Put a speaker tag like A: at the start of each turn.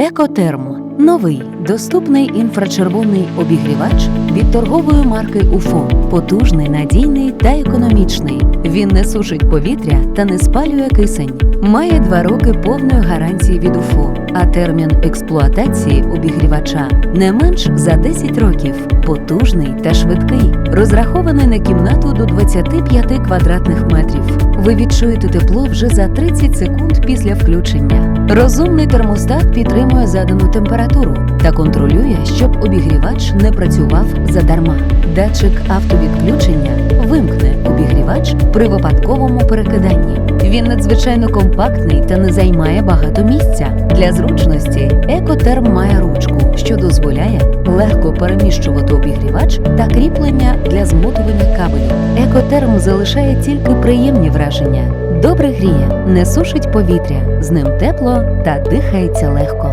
A: Екотермо новий доступний інфрачервоний обігрівач від торгової марки УФО. Потужний, надійний та економічний. Він не сушить повітря та не спалює кисень. Має два роки повної гарантії від УФО, а термін експлуатації обігрівача не менш за 10 років. Потужний та швидкий, розрахований на кімнату до 25 квадратних метрів. Ви відчуєте тепло вже за 30 секунд після включення. Розумний термостат підтримує задану температуру та контролює, щоб обігрівач не працював задарма. Датчик автовідключення вимкне обігрівач при випадковому перекиданні. Він надзвичайно компактний та не займає багато місця. Для зручності екотерм має ручку, що дозволяє легко переміщувати обігрівач та кріплення для змотування кабелів. Екотерм залишає тільки приємні враження. Добре гріє, не сушить повітря, з ним тепло та дихається легко.